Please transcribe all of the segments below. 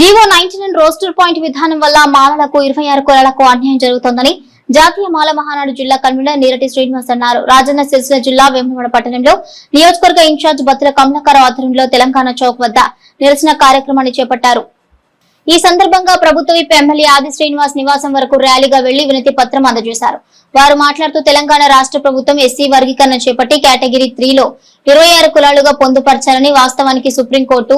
GO ninety nine roster point విధానం వల్ల మాలలకు ఇరవై ఆరు కులాలకు అన్యాయం జరుగుతోందని జాతీయ మాల మహానాడు జిల్లా కన్వీనర్ నీరటి శ్రీనివాస్ అన్నారు. రాజన్న సిరిసిల్ల జిల్లా వేమవాడ పట్టణంలో నియోజకవర్గ ఇన్ఛార్జ్ భద్ర కమలాకర్ ఆధ్వర్యంలో తెలంగాణ చౌక్ వద్ద నిరసన కార్యక్రమాన్ని చేపట్టారు. ఈ సందర్భంగా ప్రభుత్వ విప్ ఎమ్మెల్యే ఆది శ్రీనివాస్ నివాసం వరకు ర్యాలీగా వెళ్ళి వినతి పత్రం అందజేశారు. వారు మాట్లాడుతూ తెలంగాణ రాష్ట్ర ప్రభుత్వం ఎస్సీ వర్గీకరణ చేపట్టి కేటగిరీ త్రీలో ఇరవై ఆరు కులాలుగా పొందుపరచాలని వాస్తవానికి సుప్రీంకోర్టు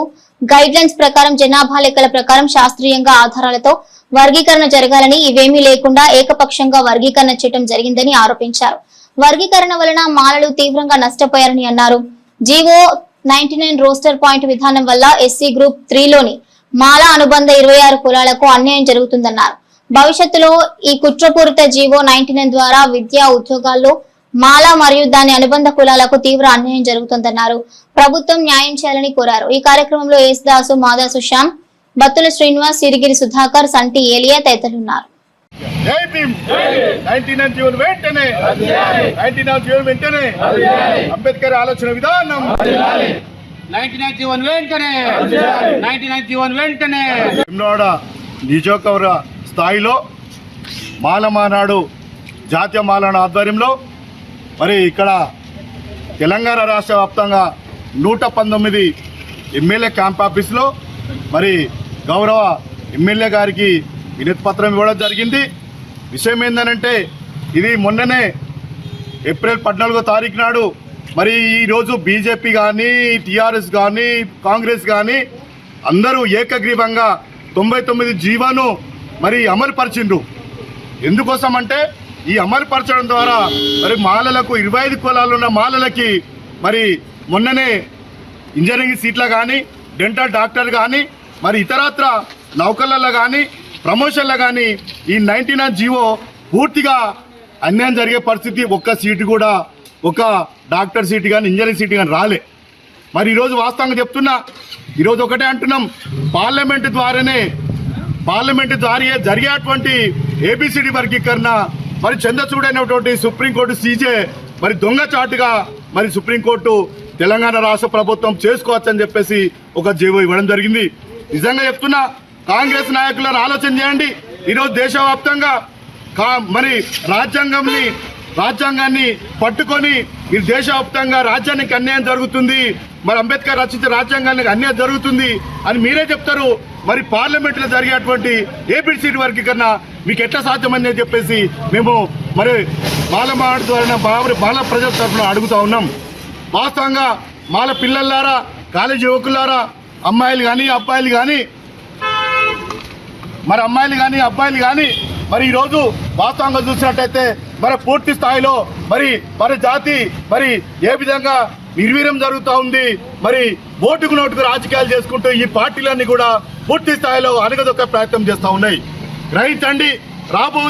గైడ్ లైన్స్ ప్రకారం జనాభా లెక్కల ప్రకారం శాస్త్రీయంగా ఆధారాలతో వర్గీకరణ జరగాలని ఇవేమీ లేకుండా ఏకపక్షంగా వర్గీకరణ చేయడం జరిగిందని ఆరోపించారు. వర్గీకరణ వలన మాలలు తీవ్రంగా నష్టపోయారని అన్నారు. జీవో నైన్టీ రోస్టర్ పాయింట్ విధానం వల్ల ఎస్సీ గ్రూప్ త్రీలోని మాల అనుబంధ ఇరవై ఆరు కులాలకు అన్యాయం జరుగుతుందన్నారు. భవిష్యత్తులో ఈ కుట్రపూరిత జీవో నైన్టీ ద్వారా విద్యా ఉద్యోగాల్లో మాల మరియు దాని అనుబంధ కులాలకు తీవ్ర అన్యాయం జరుగుతుందన్నారు. ప్రభుత్వం న్యాయం చేయాలని కోరారు. ఈ కార్యక్రమంలో యేసుదాసు మాదాసు శ్యామ్ బత్తుల శ్రీనివాస్ సిరిగిరి సుధాకర్ సంటి ఏలియా తదితరులున్నారు. జై భీమ్! నైన్టీ నైన్ జీవన్ వెంటనే నైన్టీ నైన్ జీవన్ వెంటనే అంబేద్కర్ ఆలోచన విధానం. నియోజకవర్గ స్థాయిలో మాలమానాడు జాతీయ మాలనాడు ఆధ్వర్యంలో మరి ఇక్కడ తెలంగాణ రాష్ట్ర వ్యాప్తంగా నూట పంతొమ్మిది ఎమ్మెల్యే క్యాంప్ ఆఫీస్లో మరి గౌరవ ఎమ్మెల్యే గారికి వినతి పత్రం ఇవ్వడం జరిగింది. విషయం ఏంటంటే ఇది మొన్ననే ఏప్రిల్ పద్నాలుగో తారీఖు నాడు మరి ఈరోజు బీజేపీ కానీ టీఆర్ఎస్ కానీ కాంగ్రెస్ కానీ అందరూ ఏకగ్రీవంగా తొంభై తొమ్మిది జీవాను మరి అమలుపరిచిండ్రు. ఎందుకోసం అంటే ఈ అమలుపరచడం ద్వారా మరి మాలలకు ఇరవై ఐదు కులాలు ఉన్న మాలలకి మరి మొన్ననే ఇంజనీరింగ్ సీట్ల కానీ డెంటల్ డాక్టర్ కానీ మరి ఇతరత్ర నౌకర్లలో కానీ ప్రమోషన్లో కానీ ఈ నైన్టీ నైన్ జీవో పూర్తిగా అన్యాయం జరిగే పరిస్థితి ఒక్క సీటు కూడా ఒక డాక్టర్ సీటు కానీ ఇంజనీరింగ్ సీటు కానీ రాలే. మరి ఈరోజు వాస్తవంగా చెప్తున్నా ఈరోజు ఒకటే అంటున్నాం పార్లమెంట్ ద్వారానే పార్లమెంట్ ద్వారా జరిగేటువంటి ఏబిసిడి వర్గీకరణ మరి చంద్రచూడైనటువంటి సుప్రీంకోర్టు సీజే మరి దొంగచాటుగా మరి సుప్రీంకోర్టు తెలంగాణ రాష్ట్ర ప్రభుత్వం చేసుకోవచ్చని చెప్పేసి ఒక జీవో ఇవ్వడం జరిగింది. నిజంగా చెప్తున్నా కాంగ్రెస్ నాయకులను ఆలోచన చేయండి. ఈరోజు దేశవ్యాప్తంగా మరి రాజ్యాంగంని రాజ్యాంగాన్ని పట్టుకొని ఈ దేశవ్యాప్తంగా రాజ్యానికి అన్యాయం జరుగుతుంది. మరి అంబేద్కర్ రచించిన రాజ్యాంగానికి అన్యాయం జరుగుతుంది అని మీరే చెప్తారు. మరి పార్లమెంట్లో జరిగేటువంటి వరకు వర్గీకరణ మీకు ఎట్లా సాధ్యమని చెప్పేసి మేము మరి బాలమాడ ద్వారా బాబు బాల ప్రజల తరఫున అడుగుతా ఉన్నాం. వాస్తవంగా మాల పిల్లలారా కాలేజీ యువకులారా అమ్మాయిలు కానీ అబ్బాయిలు కానీ మరి అమ్మాయిలు కానీ అబ్బాయిలు కానీ మరి ఈరోజు వాస్తవంగా చూసినట్టయితే మరి పూర్తి స్థాయిలో మరి మరి జాతి మరి ఏ విధంగా నిర్వీర్యం జరుగుతూ ఉంది మరి ఓటుకు నోటుకు రాజకీయాలు చేసుకుంటూ ఈ పార్టీలన్నీ కూడా పూర్తి స్థాయిలో అణగదొక్క ప్రయత్నం చేస్తూ ఉన్నాయి. గ్రహించండి రాబో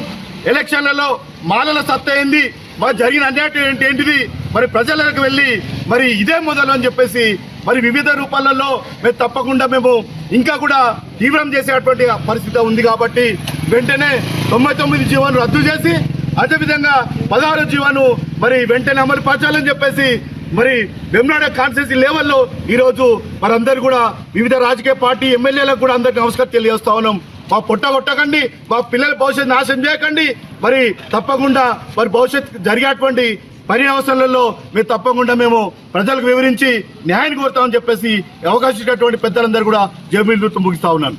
ఎలక్షన్లలో మాలల సత్తయింది ఏంది? మరి జరిగిన అన్యాయం ఏంటి ఏంటిది? మరి ప్రజలకు వెళ్ళి మరి ఇదే మొదలు అని చెప్పేసి మరి వివిధ రూపాలలో మేము తప్పకుండా మేము ఇంకా కూడా తీవ్రం చేసేటువంటి పరిస్థితి ఉంది కాబట్టి వెంటనే తొంభై తొమ్మిది జీవాను రద్దు చేసి అదేవిధంగా పదహారు జీవాను మరి వెంటనే అమలు పరచాలని చెప్పేసి మరి వెమ్నాడ కాన్స్టిట్యూన్సీ లెవెల్లో ఈరోజు మరందరూ కూడా వివిధ రాజకీయ పార్టీ ఎమ్మెల్యేలకు కూడా అందరికి నమస్కారం తెలియజేస్తా ఉన్నాం. మా పొట్ట కొట్టకండి మా పిల్లల భవిష్యత్తు నాశనం చేయకండి. మరి తప్పకుండా మరి భవిష్యత్ జరిగేటువంటి పర్యవసరాలలో మేము తప్పకుండా మేము ప్రజలకు వివరించి న్యాయాన్ని కోరుతామని చెప్పేసి అవకాశం ఇచ్చినటువంటి పెద్దలందరూ కూడా జమీన్ ముగిస్తా ఉన్నాను.